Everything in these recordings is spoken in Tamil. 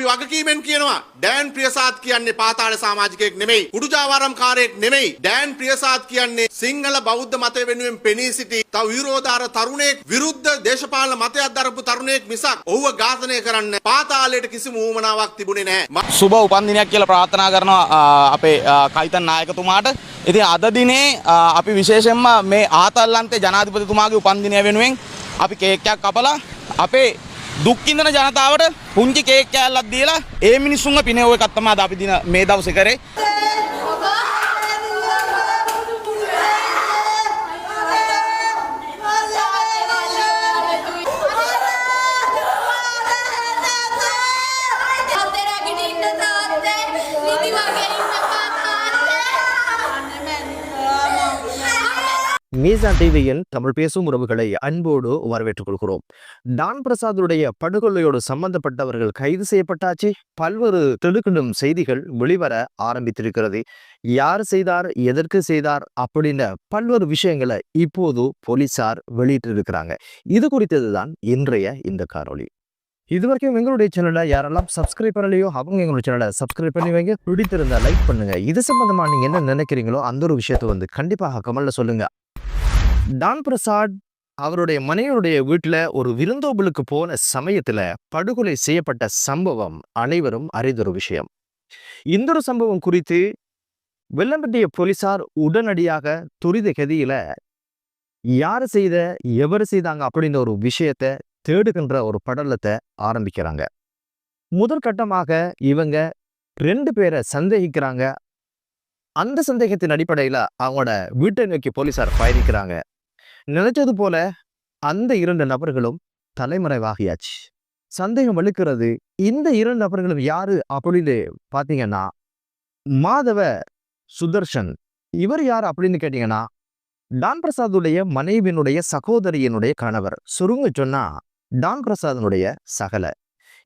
අපි වගකීමෙන් කියනවා. ඩෑන් ප්‍රියසාත් කියන්නේ පාතාල සමාජිකයෙක් නෙමෙයි කුඩුජාවාරම් කාරයෙක් නෙමෙයි. ඩෑන් ප්‍රියසාත් කියන්නේ සිංහල බෞද්ධ මතය වෙනුවෙන් පෙනී සිටි තව විරෝධාර තරුණයෙක් විරුද්ධ දේශපාලන මතයක් දරපු තරුණයෙක් මිසක් ඔහුව ඝාතනය කරන්න පාතාලයට කිසිම ඌමනාවක් තිබුණේ නැහැ. සුබ උපන්දිනයක් කියලා ප්‍රාර්ථනා කරනවා අ, අපේ අ, කයිතන් නායකතුමාට. ඉතින් අද දිනේ අ, අපි විශේෂයෙන්ම මේ ආතල්ලන්තේ ජනාධිපතිතුමාගේ උපන්දිනය වෙනුවෙන් අපි කේක් එකක් කපලා අපේ දුක් විඳින ජනතාවට පුංචි කේක් කෑල්ලක් දීලා ඒ මිනිස්සුන්ව පිනවුව එකක් තමයි අද අපි දින මේ දවසේ කරේ. மீசா டிவியின் தமிழ் பேசும் உறவுகளை அன்போடு வரவேற்றுக் கொள்கிறோம். டான் பிரசாதுடைய படுகொலையோடு சம்பந்தப்பட்டவர்கள் கைது செய்யப்பட்டாச்சு. பல்வேறு திடுக்கிடும் செய்திகள் வெளிவர ஆரம்பித்திருக்கிறது. யார் செய்தார்? எதற்கு செய்தார்? அப்படின்னு பல்வேறு விஷயங்களை இப்போது போலீசார் வெளியிட்டு இருக்கிறாங்க இது குறித்தது தான் இன்றைய இந்த இது வரைக்கும் எங்களுடைய சேனலை யாரெல்லாம் சப்ஸ்கிரைப் பண்ணலையோ அவங்க எங்களுடைய சேனலை சப்ஸ்கிரைப் பண்ணி வைங்க. பிடித்திருந்தா லைக் பண்ணுங்க. இது சம்பந்தமா நீங்க என்ன நினைக்கிறீங்களோ அந்த ஒரு விஷயத்த வந்து கண்டிப்பாக கமல்ல சொல்லுங்க. டான் பிரசாத் அவருடைய மனைவியுடைய வீட்டில் ஒரு விருந்தோம்பலுக்கு போன சமயத்துல படுகொலை செய்யப்பட்ட சம்பவம் அனைவரும் அறிந்தொரு விஷயம். இந்த ஒரு சம்பவம் குறித்து வெள்ளம்பட்டிய போலீசார் உடனடியாக துரித கதியில யார் செய்த? எவர் செய்தாங்க? அப்படின்ற ஒரு விஷயத்த தேடுகின்ற ஒரு படலத்தை ஆரம்பிக்கிறாங்க. முதற்கட்டமாக இவங்க ரெண்டு பேரை சந்தேகிக்கிறாங்க. அந்த சந்தேகத்தின் அடிப்படையில அவங்களோட வீட்டை நோக்கி போலீசார் பயணிக்கிறாங்க. நினைச்சது போல அந்த இரண்டு நபர்களும் தலைமறைவாகியாச்சு. சந்தேகம் வலுக்கிறது இந்த இரண்டு நபர்களும் யாரு அப்படின்னு பார்த்தீங்கன்னா மாதவ சுதர்ஷன். இவர் யார் அப்படின்னு கேட்டீங்கன்னா டான் பிரசாதுடைய மனைவியினுடைய சகோதரியினுடைய கணவர். சுருங்க சொன்னா டான் பிரசாதனுடைய சகல.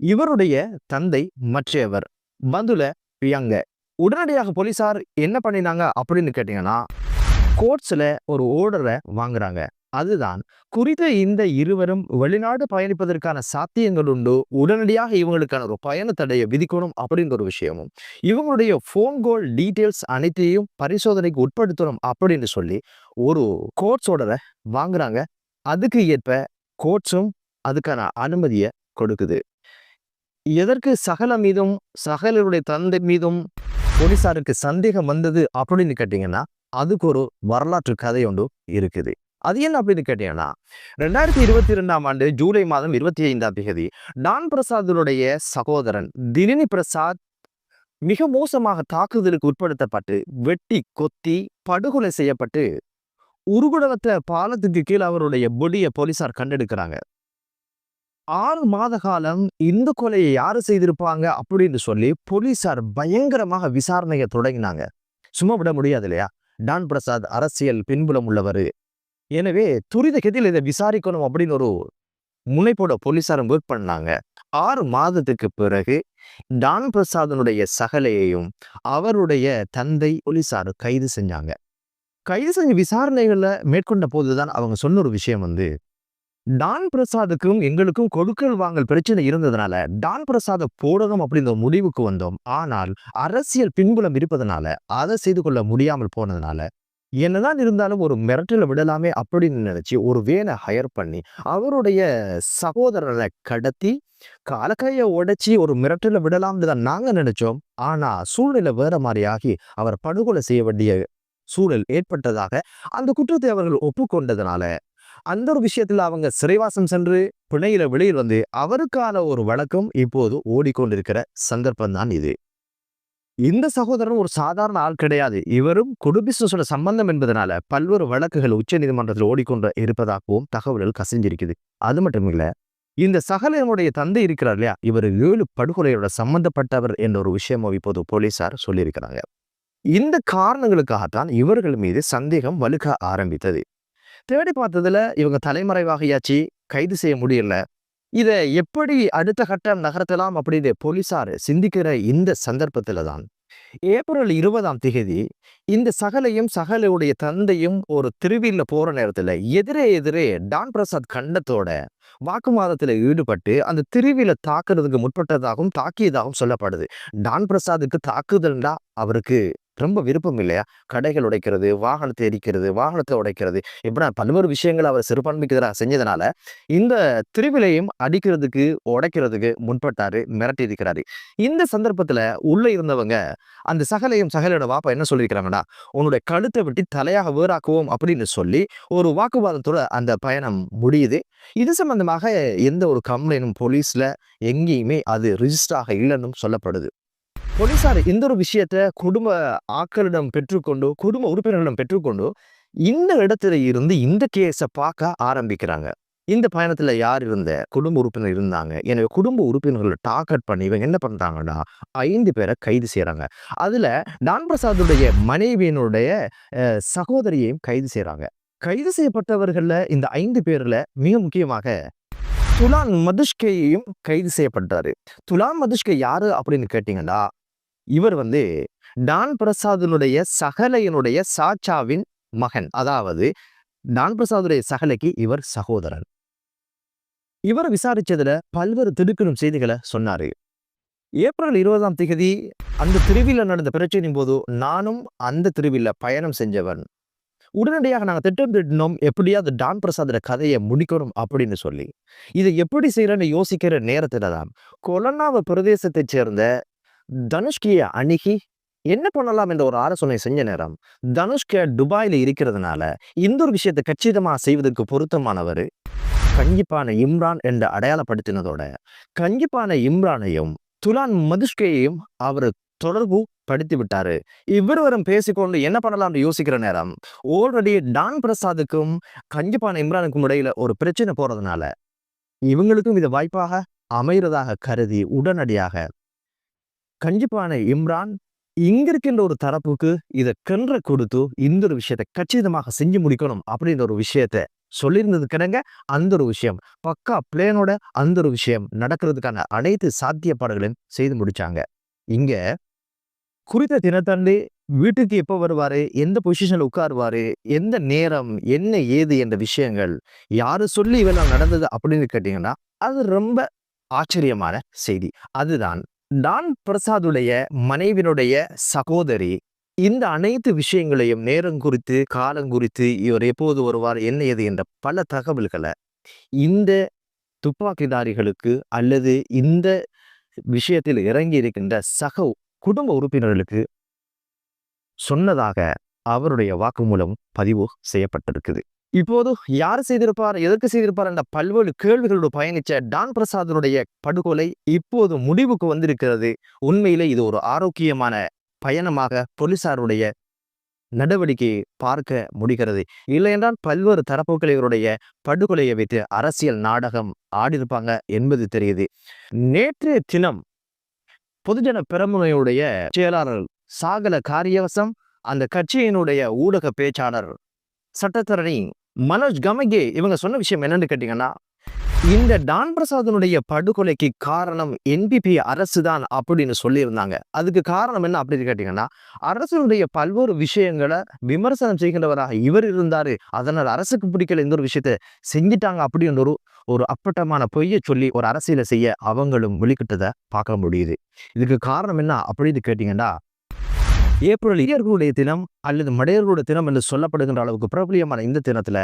இவருடைய தந்தை மற்றையவர் பந்துல பியங்க. உடனடியாக போலீசார் என்ன பண்ணினாங்க அப்படின்னு கேட்டீங்கன்னா கோர்ட்ஸில் ஒரு ஓர்டரை வாங்குறாங்க. அதுதான் குறித்த இந்த இருவரும் வெளிநாடு பயணிப்பதற்கான சாத்தியங்கள் உண்டு உடனடியாக இவங்களுக்கான ஒரு பயண தடையை விதிக்கணும் அப்படிங்கிற ஒரு விஷயமும் இவங்களுடைய ஃபோன் கோல் டீட்டெயில்ஸ் அனைத்தையும் பரிசோதனைக்கு உட்படுத்தணும் அப்படின்னு சொல்லி ஒரு கோர்ட்ஸ் ஓர்டரை வாங்குறாங்க. அதுக்கு ஏற்ப கோர்ட்ஸும் அதுக்கான அனுமதியை கொடுக்குது. எதற்கு சகல மீதும் சகலருடைய தந்தை மீதும் போலீசாருக்கு சந்தேகம் வந்தது அப்படின்னு கேட்டிங்கன்னா அதுக்கு ஒரு வரலாற்று கதை ஒன்று இருக்குது. அது என்ன அப்படின்னு கேட்டீங்கன்னா ரெண்டாயிரத்தி இருபத்தி ரெண்டாம் ஆண்டு ஜூலை மாதம் இருபத்தி ஐந்தாம் தேதி டான் பிரசாதனுடைய சகோதரன் தினினி பிரசாத் மிக மோசமாக தாக்குதலுக்கு உட்படுத்தப்பட்டு வெட்டி கொத்தி படுகொலை செய்யப்பட்டு உருகுடவத்த பாலத்துக்கு கீழே அவருடைய பொடியை போலீசார் கண்டெடுக்கிறாங்க. ஆறு மாத காலம் இந்த கொலையை யாரு செய்திருப்பாங்க அப்படின்னு சொல்லி போலீசார் பயங்கரமாக விசாரணையை தொடங்கினாங்க. சும்மா விட முடியாது இல்லையா? டான் பிரசாத் அரசியல் பின்புலம் உள்ளவர். எனவே துரித கதியில் இதை விசாரிக்கணும் அப்படின்னு ஒரு முனைப்போட போலீசாரும் ஒர்க் பண்ணாங்க. ஆறு மாதத்துக்கு பிறகு டான் பிரசாதனுடைய சகலையையும் அவருடைய தந்தை போலீசார் கைது செஞ்சாங்க. கைது செஞ்ச விசாரணைகளை மேற்கொண்ட போதுதான் அவங்க சொன்ன ஒரு விஷயம் வந்து டான் பிரசாதுக்கும் எங்களுக்கும் கொடுக்கல் வாங்கல் பிரச்சனை இருந்ததுனால டான் பிரசாத போடணும் அப்படின்ற முடிவுக்கு வந்தோம். ஆனால் அரசியல் பின்புலம் இருப்பதனால அதை செய்து கொள்ள முடியாமல் போனதுனால என்னதான் இருந்தாலும் ஒரு மிரட்டல விடலாமே அப்படின்னு நினைச்சு ஒரு வேனை ஹையர் பண்ணி அவருடைய சகோதரனை கடத்தி காலக்கைய உடைச்சி ஒரு மிரட்டல விடலாம்னு தான் நாங்க நினைச்சோம். ஆனா சூழ்நிலை வேற மாதிரி ஆகி அவர் படுகொலை செய்ய வேண்டிய சூழல் ஏற்பட்டதாக அந்த குற்றத்தை அவர்கள் ஒப்புக்கொண்டதுனால அந்த ஒரு விஷயத்துல அவங்க சிறைவாசம் சென்று பிணையில வெளியில் வந்து அவருக்கான ஒரு வழக்கம் இப்போது ஓடிக்கொண்டிருக்கிற சந்தர்ப்பம் தான் இது. இந்த சகோதரன் ஒரு சாதாரண ஆள் கிடையாது. இவரும் குடும்பிசோட சம்பந்தம் என்பதனால பல்வேறு வழக்குகள் உச்ச நீதிமன்றத்தில் ஓடிக்கொண்டு இருப்பதாகவும் தகவல்கள் கசிஞ்சிருக்குது. அது மட்டும் இல்ல இந்த சகலனுடைய தந்தை இருக்கிறார் இல்லையா? இவர் ஏழு படுகொலையோட சம்பந்தப்பட்டவர் என்ற ஒரு விஷயமும் இப்போது போலீசார் சொல்லியிருக்கிறாங்க. இந்த காரணங்களுக்காகத்தான் இவர்கள் மீது சந்தேகம் வலுக்க ஆரம்பித்தது. தேடி பார்த்ததுல இவங்க தலைமறைவாகியாச்சு கைது செய்ய முடியல. இதை எப்படி அடுத்த கட்டம் நகர்த்தலாம் அப்படின்னு போலீசார் சிந்திக்கிற இந்த சந்தர்ப்பத்துல தான். ஏப்ரல் இருபதாம் திகதி இந்த சகலையும் சகலையுடைய தந்தையும் ஒரு திருவியில் போற நேரத்துல எதிரே எதிரே டான் பிரசாத் கண்டத்தோட வாக்குவாதத்துல ஈடுபட்டு அந்த திருவில தாக்குறதுக்கு முற்பட்டதாகவும் தாக்கியதாகவும் சொல்லப்படுது. டான் பிரசாத்துக்கு தாக்குதல்னா அவருக்கு ரொம்ப விருப்பம் இல்லையா? கடைகள் உடைக்கிறது வாகனத்தை எரிக்கிறது வாகனத்தை உடைக்கிறது. இப்படி பல்வேறு விஷயங்கள் அவர் சிறுபான்மைக்கு எதிராக செஞ்சதுனால இந்த திருவிலையும் அடிக்கிறதுக்கு உடைக்கிறதுக்கு முன்பட்டாரு மிரட்டி இருக்கிறாரு இந்த சந்தர்ப்பத்துல உள்ள இருந்தவங்க அந்த சகலையும் சகலையோட வாப்பா என்ன சொல்லியிருக்கிறாங்கன்னா உன்னுடைய கழுத்தை வெட்டி தலையாக வேறாக்குவோம் அப்படின்னு சொல்லி ஒரு வாக்குவாதத்தோட அந்த பயணம் முடியுது. இது சம்பந்தமாக எந்த ஒரு கம்ப்ளைண்டும் போலீஸ்ல எங்கேயுமே அது ரிஜிஸ்டர் ஆக இல்லைன்னு சொல்லப்படுது. போலீசார் இந்த ஒரு விஷயத்த குடும்ப ஆக்களிடம் பெற்றுக்கொண்டு குடும்ப உறுப்பினர்களிடம் பெற்றுக்கொண்டு இந்த இடத்துல இருந்து இந்த கேஸை பார்க்க ஆரம்பிக்கிறாங்க. இந்த பயணத்தில் யார் இருந்த? குடும்ப உறுப்பினர் இருந்தாங்க. எனவே குடும்ப உறுப்பினர்களை டார்கெட் பண்ணி இவங்க என்ன பண்ணுறாங்கன்னா ஐந்து பேரை கைது செய்கிறாங்க அதில் டான் பிரசாதுடைய மனைவியினுடைய சகோதரியையும் கைது செய்கிறாங்க கைது செய்யப்பட்டவர்களில் இந்த ஐந்து பேரில் மிக முக்கியமாக துலான் மதுஷ்கையையும் கைது செய்யப்பட்டாரு. துலான் மதுஷ்கை யாரு அப்படின்னு கேட்டிங்கன்னா இவர் வந்து டான் பிரசாதனுடைய சகலையனுடைய சாச்சாவின் மகன். அதாவது டான் பிரசாதுடைய சகலைக்கு இவர் சகோதரன் இவர் விசாரிச்சதுல பல்வேறு திடுக்கிடும் செய்திகளை சொன்னாரு. ஏப்ரல் இருபதாம் தேதி அந்த திருவில நடந்த பிரச்சனையின் போது நானும் அந்த திருவிழா பயணம் செஞ்சவன். உடனடியாக நாங்கள் திட்டம் திட்டினோம் எப்படியாவது டான் பிரசாதோட கதையை முடிக்கணும் அப்படின்னு சொல்லி. இதை எப்படி செய்யறேன்னு யோசிக்கிற நேரத்தில் தான் கொலனாவ பிரதேசத்தைச் சேர்ந்த தனுஷ்கியை அணுகி என்ன பண்ணலாம் என்ற ஒரு ஆலோசனை செஞ்ச நேரம் தனுஷ்க துபாயில இருக்கிறதுனால இந்த ஒரு விஷயத்தை கச்சிதமா செய்வதற்கு பொருத்தமானவர் கஞ்சிப்பான இம்ரான் என்று அடையாளப்படுத்தினதோட கஞ்சிப்பான இம்ரானையும் துலான் மதுஷ்கையையும் அவர் தொடர்பு படுத்தி விட்டாரு. இவ்விருவரும் பேசிக்கொண்டு என்ன பண்ணலாம்னு யோசிக்கிற நேரம் ஆல்ரெடி டான் பிரசாத்துக்கும் கஞ்சிப்பான இம்ரானுக்கும் இடையில ஒரு பிரச்சனை போறதுனால இவங்களுக்கும் இது வாய்ப்பாக அமைகிறதாக கருதி உடனடியாக கஞ்சிப்பான இம்ரான் இங்க இருக்கின்ற ஒரு தரப்புக்கு இதை கன்ற கொடுத்து இந்த ஒரு விஷயத்தை கச்சிதமாக செஞ்சு முடிக்கணும் அப்படின்ற ஒரு விஷயத்த சொல்லியிருந்தது கிடங்க. அந்த ஒரு விஷயம் பக்கா பிளேனோட அந்த ஒரு விஷயம் நடக்கிறதுக்கான அனைத்து சாத்தியப்பாடுகளையும் செய்து முடிச்சாங்க. இங்க குறித்த தினத்தண்டு வீட்டுக்கு எப்போ வருவாரு எந்த பொசிஷனில் உட்காருவாரு எந்த நேரம் என்ன ஏது என்ற விஷயங்கள் யாரு சொல்லி இவெல்லாம் நடந்தது அப்படின்னு கேட்டீங்கன்னா அது ரொம்ப ஆச்சரியமான செய்தி. அதுதான் டான் பிரசாதுடைய மனைவினுடைய சகோதரி இந்த அனைத்து விஷயங்களையும் நேரம் குறித்து காலம் குறித்து இவர் எப்போது வருவார் என்ன எது என்ற பல தகவல்களை இந்த துப்பாக்கிதாரிகளுக்கு அல்லது இந்த விஷயத்தில் இறங்கி இருக்கின்ற சக குடும்ப உறுப்பினர்களுக்கு சொன்னதாக அவருடைய வாக்குமூலம் பதிவு செய்யப்பட்டிருக்குது. இப்போது யார் செய்திருப்பார் எதற்கு செய்திருப்பார் என்ற பல்வேறு கேள்விகளோடு பயணிச்ச டான் பிரசாதனுடைய படுகொலை இப்போது முடிவுக்கு வந்திருக்கிறது. உண்மையிலே இது ஒரு ஆரோக்கியமான பயணமாக போலீசாருடைய நடவடிக்கையை பார்க்க முடிகிறது. இல்லையென்றால் பல்வேறு தரப்புகள் இவருடைய படுகொலையை வைத்து அரசியல் நாடகம் ஆடியிருப்பாங்க என்பது தெரியுது. நேற்றைய தினம் பொதுஜன பெரமுனையுடைய செயலாளர் சாகல காரியவசம் அந்த கட்சியினுடைய ஊடக பேச்சாளர் சட்டத்தரணி மனோஜ் கமகே இவங்க சொன்ன விஷயம் என்னன்னு கேட்டீங்கன்னா இந்த டான் பிரசாதனுடைய படுகொலைக்கு காரணம் என்பிபி அரசு தான் அப்படின்னு சொல்லியிருந்தாங்க. அதுக்கு காரணம் என்ன அப்படின்னு கேட்டீங்கன்னா அரசனுடைய பல்வேறு விஷயங்களை விமர்சனம் செய்கின்றவராக இவர் இருந்தாரு. அதனால் அரசுக்கு பிடிக்கல இந்த ஒரு விஷயத்த செஞ்சிட்டாங்க அப்படின்னு ஒரு ஒரு அப்பட்டமான பொய்யை சொல்லி ஒரு அரசியலை செய்ய அவங்களும் வெளிக்கிட்டதை பார்க்க முடியுது. இதுக்கு காரணம் என்ன அப்படின்னு கேட்டீங்கன்னா ஏப்ரல் இயர்களுடைய தினம் அல்லது மடையர்களுடைய தினம் என்று சொல்லப்படுகின்ற அளவுக்கு பிரபலியமான இந்த தினத்துல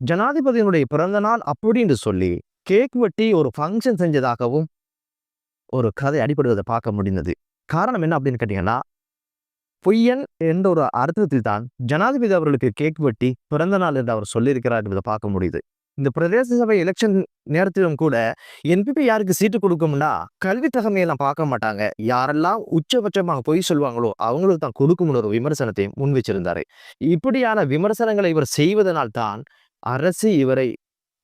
ஜனாதிபதியினுடைய பிறந்த நாள் அப்படின்னு சொல்லி கேக் வெட்டி ஒரு ஃபங்க்ஷன் செஞ்சதாகவும் ஒரு கதை அடிப்படுவதை பார்க்க முடிந்தது. காரணம் என்ன அப்படின்னு கேட்டீங்கன்னா பொய்யன் என்ற ஒரு அர்த்தத்தில் தான் ஜனாதிபதி அவர்களுக்கு கேக் வெட்டி பிறந்த நாள் என்று அவர் சொல்லியிருக்கிறார் என்பதை பார்க்க முடியுது. இந்த பிரதேச சபை எலெக்ஷன் நேரத்திலும் கூட என்பிபி யாருக்கு சீட்டு கொடுக்கும்னா கல்வி தகமையெல்லாம் பார்க்க மாட்டாங்க. யாரெல்லாம் உச்சபட்சமாக பொய் சொல்லுவாங்களோ அவங்களுக்கு தான் கொடுக்கும்னு ஒரு விமர்சனத்தை முன் வச்சிருந்தாரு இப்படியான விமர்சனங்களை இவர் செய்வதனால் தான் அரசு இவரை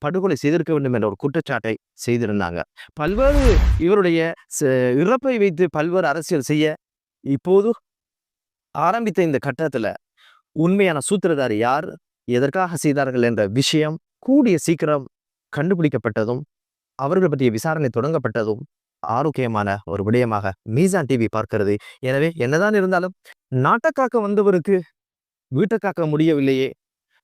படுகொலை செய்திருக்க வேண்டும் என்ற ஒரு குற்றச்சாட்டை செய்திருந்தாங்க. பல்வேறு இவருடைய ச- இறப்பை வைத்து பல்வேறு அரசியல் செய்ய இப்போது ஆரம்பித்த இந்த கட்டத்தில் உண்மையான சூத்திரதாரி யார் எதற்காக செய்தார்கள் என்ற விஷயம் கூடிய சீக்கிரம் கண்டுபிடிக்கப்பட்டதும் அவர்கள் பற்றிய விசாரணை தொடங்கப்பட்டதும் ஆரோக்கியமான ஒரு விடயமாக மீசான் டிவி பார்க்கிறது. எனவே என்னதான் இருந்தாலும் நாட்டை காக்க வந்தவருக்கு வீட்டை காக்க முடியவில்லையே.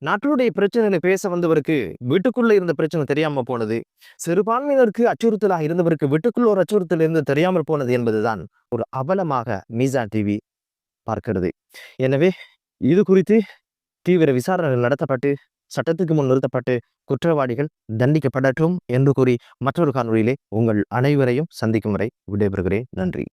நாட்டினுடைய பிரச்சனைகளை பேச வந்தவருக்கு வீட்டுக்குள்ளே இருந்த பிரச்சனை தெரியாமல் போனது. சிறுபான்மையினருக்கு அச்சுறுத்தலாக இருந்தவருக்கு வீட்டுக்குள்ள ஒரு அச்சுறுத்தல் இருந்து தெரியாமல் போனது என்பதுதான் ஒரு அவலமாக மீசான் டிவி பார்க்கிறது. எனவே இது குறித்து தீவிர விசாரணைகள் நடத்தப்பட்டு சட்டத்துக்கு முன் நிறுத்தப்பட்டு குற்றவாளிகள் தண்டிக்கப்படட்டும் என்று கூறி மற்றொரு காணொலியிலே உங்கள் அனைவரையும் சந்திக்கும் வரை விடைபெறுகிறேன். நன்றி.